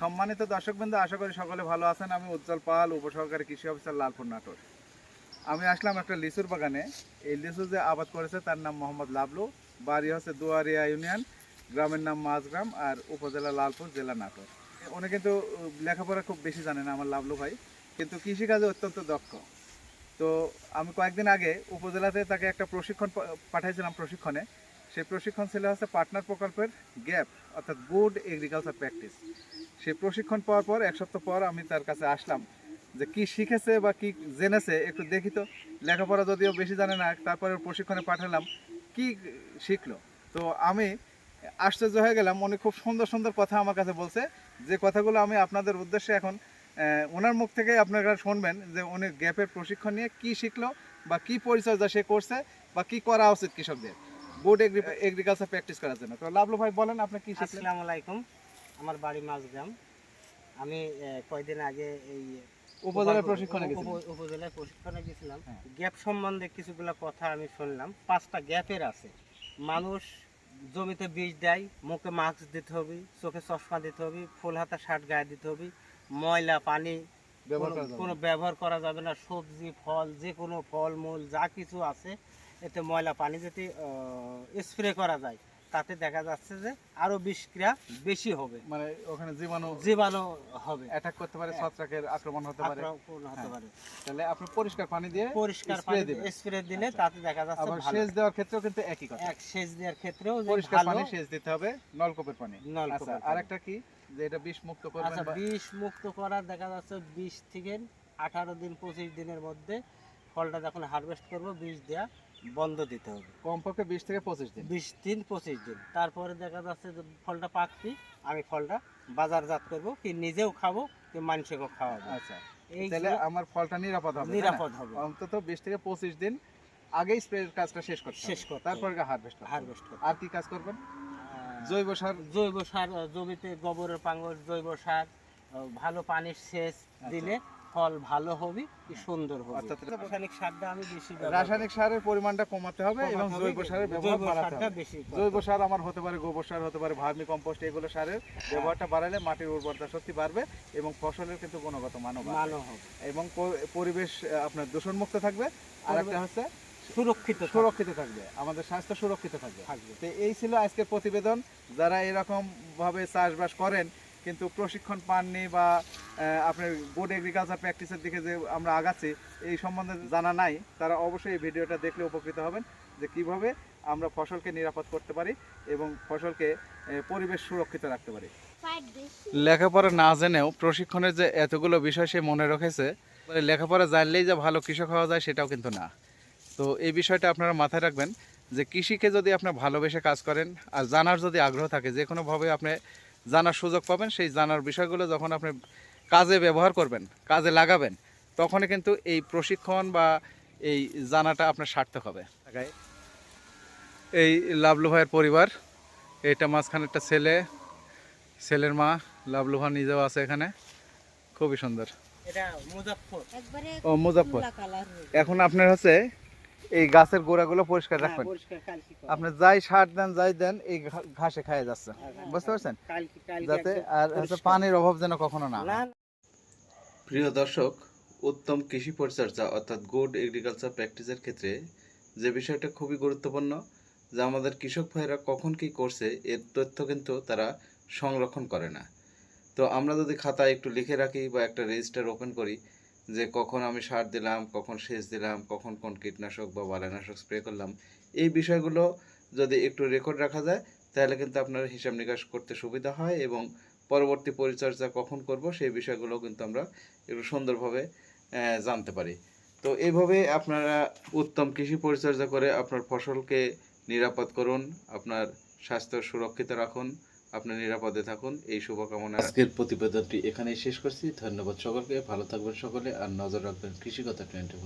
সম্মানিত দর্শকবৃন্দ, আশা করি সকলে ভালো আছেন। আমি উজ্জ্বল পাল, উপসহকারী কৃষি অফিসার লালপুর নাটোর। আমি আসলাম একটা লিচুর বাগানে। এই লিচু যে আবাদ করেছে তার নাম মোহাম্মদ লাবলু। বাড়ি হচ্ছে দুয়ারিয়া ইউনিয়ন, গ্রামের নাম মাঝগ্রাম আর উপজেলা লালপুর, জেলা নাটোর। উনি কিন্তু লেখাপড়া খুব বেশি জানে না আমার লাবলু ভাই, কিন্তু কৃষিকাজে অত্যন্ত দক্ষ। তো আমি কয়েকদিন আগে উপজেলাতে তাকে একটা প্রশিক্ষণ পাঠাইছিলাম প্রশিক্ষণে। সেই প্রশিক্ষণ ছিল হচ্ছে পার্টনার প্রকল্পের গ্যাপ, অর্থাৎ গুড এগ্রিকালচার প্র্যাকটিস। সেই প্রশিক্ষণ পাওয়ার পর, এক সপ্তাহ পর আমি তার কাছে আসলাম যে কি শিখেছে বা কি জেনেছে, একটু দেখি তো। লেখাপড়া যদিও বেশি জানে না, তারপরে প্রশিক্ষণে পাঠালাম কি শিখলো। তো আমি আশ্চর্য হয়ে গেলাম, উনি খুব সুন্দর সুন্দর কথা আমার কাছে বলছে। যে কথাগুলো আমি আপনাদের উদ্দেশ্যে এখন ওনার মুখ থেকে আপনারা শুনবেন যে উনি গ্যাপের প্রশিক্ষণ নিয়ে কি শিখলো বা কি পরিচর্যা সে করছে বা কি করা উচিত কৃষকদের। গুড এগ্রিকালচার প্র্যাকটিস করার জন্য। তো লাভলু ভাই বলেন আপনি কি আসসালামু আলাইকুম। আমার বাড়ি মাঝগ্রাম। আমি আহ, কয়দিন আগে এই উপজেলা প্রশিক্ষণে উপ- গেছিলেন। উপজেলায় প্রশিক্ষণে গেছিলাম। হ্যাঁ। গ্যাপ সম্বন্ধে কিছুগুলো কথা আমি শুনলাম। পাঁচটা গ্যাপের আছে। মানুষ জমিতে বীজ দেয় মুখে মাস্ক দিতে হবে চোখে চশমা দিতে হবে ফুল হাতা শার্ট গায়ে দিতে হবে ময়লা পানি কোনো-। ব্যবহার করা যাবে না। সবজি ফল যে কোনো ফল মূল যা কিছু আছে এতে ময়লা পানি যদি স্প্রে করা যায় তাতে দেখা যাচ্ছে যে আরও বিষক্রিয়া বেশি হবে। মানে ওখানে জীবাণু জীবাণু হবে। অ্যাটাক করতে পারে ছত্রাকের আক্রমণ হতে পারে। আক্রমণ হতে হ্যাঁ। পারে। তাহলে আপনি পরিষ্কার পানি দিয়ে পরিষ্কার পানি। স্প্রে দিলে আচ্ছা। তাতে দেখা যাচ্ছে আবার ভালো। সেচ দেওয়ার ক্ষেত্রেও কিন্তু একই কথা। এক সেচ দেওয়ার ক্ষেত্রেও পরিষ্কার পানি সেচ দিতে হবে নলকূপের পানি। আচ্ছা আরেকটা কি? যে এটা বিষ মুক্ত করবেন আচ্ছা বিষ মুক্ত করার দেখা যাচ্ছে বিশ থেকে আঠারো দিন পঁচিশ দিনের মধ্যে ফলটা যখন হারভেস্ট করব বীজ দেওয়া বন্ধ দিতে হবে। কমপক্ষে বিশ থেকে পঁচিশ দিন। বিশ দিন পঁচিশ দিন। তারপরে দেখা যাচ্ছে যে ফলটা পাকতি আমি ফলটা বাজারজাত করব কি নিজেও খাব কি মানুষকেও খাওয়াবো। আচ্ছা। তাহলে আমার ফলটা নিরাপদ হবে নিরাপদ হবে। অন্তত বিশ থেকে পঁচিশ দিন আগেই স্প্রে কাজটা শেষ করতে শেষ। করতে তারপরে হারভেস্ট হারভেস্ট করতে আর কি কাজ করবেন? জৈব সার? জৈব সার জমিতে গোবরের পাঙ্গস জৈব সার ভালো পানির সেচ দিলে ফল ভালো হবে কি সুন্দর হবে। অর্থাৎ রাসায়নিক সারটা আমি বেশি রাসায়নিক সারের পরিমাণটা কমাতে হবে এবং জৈব সারের ব্যবহার বাড়াতে হবে। জৈব সার আমার হতে পারে গোবর সার হতে পারে ভার্মি কম্পোস্ট এগুলো সারের ব্যবহারটা বাড়ালে মাটির উর্বরতা শক্তি বাড়বে এবং ফসলের কিন্তু গুণগত মানও বাড়বে। মানও হবে। এবং পরিবেশ আপনার দূষণমুক্ত থাকবে। আর একটা হচ্ছে সুরক্ষিত সুরক্ষিত থাকবে। আমাদের স্বাস্থ্য সুরক্ষিত থাকবে। থাকবে। তো এই ছিল আজকের প্রতিবেদন। যারা এরকম ভাবে চাষবাস করেন কিন্তু প্রশিক্ষণ পাননি বা আপনার বোর্ড এগ্রিকালচার প্র্যাকটিসের দিকে যে আমরা আগাচ্ছি, এই সম্বন্ধে জানা নাই। তারা অবশ্যই এই ভিডিওটা দেখলে উপকৃত হবেন যে কীভাবে আমরা ফসলকে নিরাপদ করতে পারি এবং ফসলকে পরিবেশ সুরক্ষিত রাখতে পারি। লেখাপড়া না জেনেও প্রশিক্ষণের যে এতগুলো বিষয় সে মনে রেখেছে লেখাপড়া জানলেই যে ভালো কৃষক হওয়া যায় সেটাও কিন্তু না। তো এই বিষয়টা আপনারা মাথায় রাখবেন যে কৃষিকে যদি আপনি ভালোবেসে কাজ করেন, আর জানার যদি আগ্রহ থাকে যে কোনোভাবে আপনি জানার সুযোগ পাবেন সেই জানার বিষয়গুলো যখন আপনি কাজে ব্যবহার করবেন কাজে লাগাবেন তখনই কিন্তু এই প্রশিক্ষণ বা এই জানাটা আপনার সার্থক হবে। এই লাভলু ভাইয়ের পরিবার এটা মাঝখানে একটা ছেলে ছেলের মা লাভলু ভাই নিজেও আছে এখানে খুবই সুন্দর। এটা মুজাফফর। ও মুজাফর এখন আপনার হচ্ছে এই গাছের গোড়াগুলো পরিষ্কার হ্যাঁ, রাখবেন। আপনি যাই সার দেন যাই দেন এই ঘাসে খায় যাচ্ছে। হ্যাঁ, বুঝতে পারছেন? কালকে কালকে যাতে আর পানির অভাব যেন কখনো না না প্রিয় দর্শক উত্তম কৃষি পরিচর্যা অর্থাৎ গুড এগ্রিকালচার প্র্যাকটিসের ক্ষেত্রে যে বিষয়টা খুবই গুরুত্বপূর্ণ যে আমাদের কৃষক ভাইরা কখন কি করছে এর তথ্য কিন্তু তারা সংরক্ষণ করে না। তো আমরা যদি খাতায় একটু লিখে রাখি বা একটা রেজিস্টার ওপেন করি যে কখন আমি সার দিলাম, কখন সেচ দিলাম, কখন কোন কীটনাশক বা বালানাশক স্প্রে করলাম, এই বিষয়গুলো যদি একটু রেকর্ড রাখা যায়, তাহলে কিন্তু আপনার হিসাব নিকাশ করতে সুবিধা হয় এবং পরবর্তী পরিচর্যা কখন করব সেই বিষয়গুলো কিন্তু আমরা একটু সুন্দরভাবে জানতে পারি। তো এইভাবে আপনারা উত্তম কৃষি পরিচর্যা করে আপনার ফসলকে নিরাপদ করুন, আপনার স্বাস্থ্য সুরক্ষিত রাখুন আপনি নিরাপদে থাকুন। এই শুভকামনা আজকের প্রতিবেদনটি এখানেই শেষ করছি। ধন্যবাদ সকলকে। ভালো থাকবেন সকলে আর নজর রাখবেন কৃষিকতা টোয়েন্টি